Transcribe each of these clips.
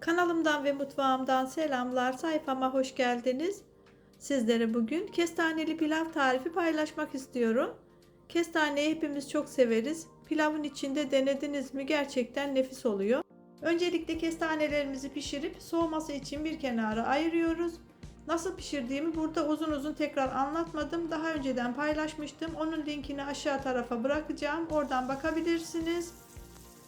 Kanalımdan ve mutfağımdan selamlar. Sayfama hoş geldiniz. Sizlere bugün kestaneli pilav tarifi paylaşmak istiyorum. Kestaneyi hepimiz çok severiz. Pilavın içinde denediniz mi gerçekten nefis oluyor. Öncelikle kestanelerimizi pişirip soğuması için bir kenara ayırıyoruz. Nasıl pişirdiğimi burada uzun uzun tekrar anlatmadım. Daha önceden paylaşmıştım. Onun linkini aşağı tarafa bırakacağım. Oradan bakabilirsiniz.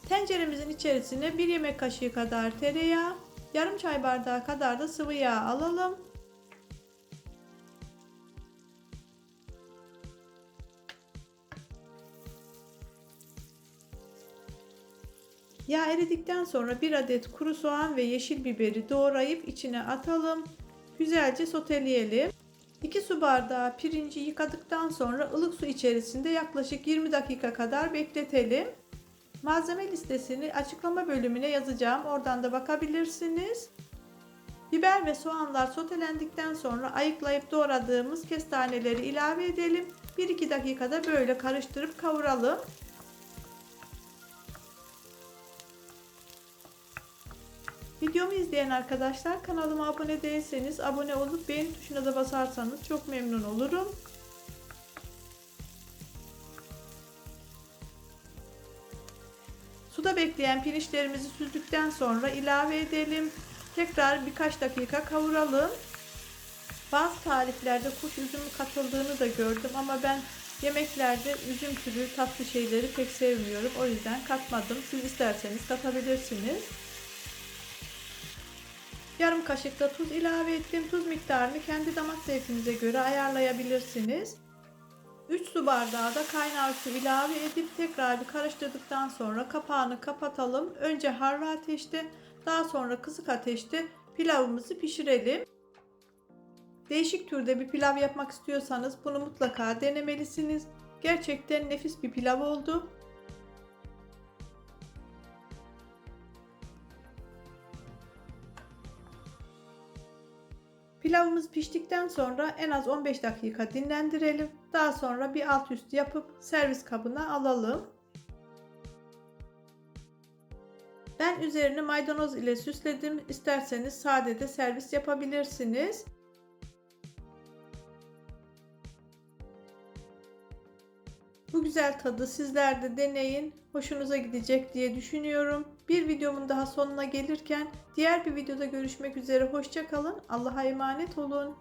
Tenceremizin içerisine 1 yemek kaşığı kadar tereyağı, yarım çay bardağı kadar da sıvı yağ alalım. Yağ eridikten sonra 1 adet kuru soğan ve yeşil biberi doğrayıp içine atalım. Güzelce soteleyelim. 2 su bardağı pirinci yıkadıktan sonra ılık su içerisinde yaklaşık 20 dakika kadar bekletelim. Malzeme listesini açıklama bölümüne yazacağım. Oradan da bakabilirsiniz. Biber ve soğanlar sotelendikten sonra ayıklayıp doğradığımız kestaneleri ilave edelim. 1-2 dakikada böyle karıştırıp kavuralım. Videomu izleyen arkadaşlar kanalıma abone değilseniz abone olup beğen tuşuna da basarsanız çok memnun olurum. Suda bekleyen pirinçlerimizi süzdükten sonra ilave edelim. Tekrar birkaç dakika kavuralım. Bazı tariflerde kuş üzümü katıldığını da gördüm ama ben yemeklerde üzüm türü tatlı şeyleri pek sevmiyorum. O yüzden katmadım. Siz isterseniz katabilirsiniz. Yarım kaşık da tuz ilave ettim. Tuz miktarını kendi damak zevkinize göre ayarlayabilirsiniz. 3 su bardağı da kaynar su ilave edip tekrar bir karıştırdıktan sonra kapağını kapatalım. Önce harlı ateşte daha sonra kısık ateşte pilavımızı pişirelim. Değişik türde bir pilav yapmak istiyorsanız bunu mutlaka denemelisiniz. Gerçekten nefis bir pilav oldu. Pilavımız piştikten sonra en az 15 dakika dinlendirelim. Daha sonra bir alt üst yapıp servis kabına alalım. Ben üzerini maydanoz ile süsledim. İsterseniz sade de servis yapabilirsiniz. Bu güzel tadı sizler de deneyin. Hoşunuza gidecek diye düşünüyorum. Bir videomun daha sonuna gelirken diğer bir videoda görüşmek üzere. Hoşçakalın. Allah'a emanet olun.